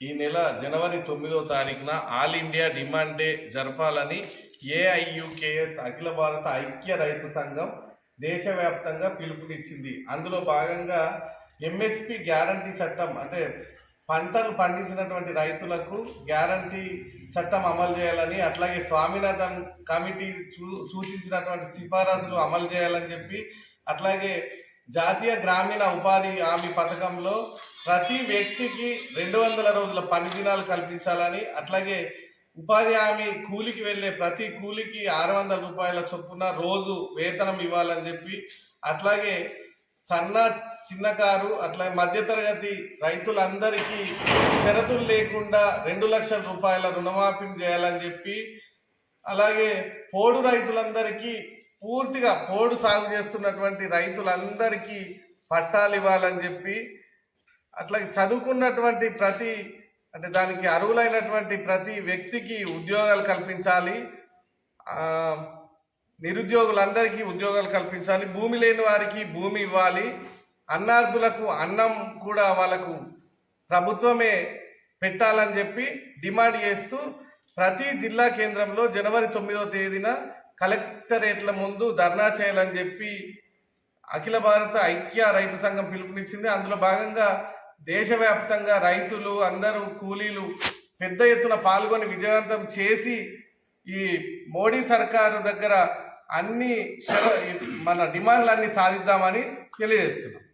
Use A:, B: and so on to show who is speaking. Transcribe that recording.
A: ఈ నెల జనవరి తొమ్మిదో తారీఖున ఆల్ ఇండియా డిమాండ్ డే జరపాలని ఏఐయుకేఎస్ అఖిల భారత ఐక్య రైతు సంఘం దేశవ్యాప్తంగా పిలుపునిచ్చింది. అందులో భాగంగా ఎంఎస్పి గ్యారంటీ చట్టం అంటే పంటలు పండించినటువంటి రైతులకు గ్యారంటీ చట్టం అమలు చేయాలని అట్లాగే స్వామినాథన్ కమిటీ చూ సూచించినటువంటి సిఫారసులు అమలు చేయాలని చెప్పి అట్లాగే జాతీయ గ్రామీణ ఉపాధి హామీ పథకంలో ప్రతి వ్యక్తికి రెండు వందల రోజుల పని దినాలు కల్పించాలని అట్లాగే ఉపాధి హామీ కూలికి వెళ్ళే ప్రతి కూలికి ఆరు వందల రూపాయల చొప్పున రోజు వేతనం ఇవ్వాలని చెప్పి అట్లాగే సన్న చిన్నకారు అట్లాగే మధ్యతరగతి రైతులందరికీ షరతులు లేకుండా రెండు లక్షల రూపాయల రుణమాఫీ చేయాలని చెప్పి అలాగే పోడు రైతులందరికీ పూర్తిగా పోడు సాగు చేస్తున్నటువంటి రైతులందరికీ పట్టాలు ఇవ్వాలని చెప్పి అట్లాగే చదువుకున్నటువంటి ప్రతి అంటే దానికి అర్హులైనటువంటి ప్రతి వ్యక్తికి ఉద్యోగాలు కల్పించాలి. నిరుద్యోగులందరికీ ఉద్యోగాలు కల్పించాలి. భూమి లేని వారికి భూమి ఇవ్వాలి. అన్నార్థులకు అన్నం కూడా వాళ్ళకు ప్రభుత్వమే పెట్టాలని చెప్పి డిమాండ్ చేస్తూ ప్రతి జిల్లా కేంద్రంలో జనవరి తొమ్మిదవ తేదీన కలెక్టరేట్ల ముందు ధర్నా చేయాలని చెప్పి అఖిల భారత ఐక్య రైతు సంఘం పిలుపునిచ్చింది. అందులో భాగంగా దేశవ్యాప్తంగా రైతులు అందరూ కూలీలు పెద్ద ఎత్తున పాల్గొని విజయవంతం చేసి ఈ మోడీ సర్కారు దగ్గర అన్ని మన డిమాండ్లన్నీ సాధిద్దామని తెలియజేస్తున్నాం.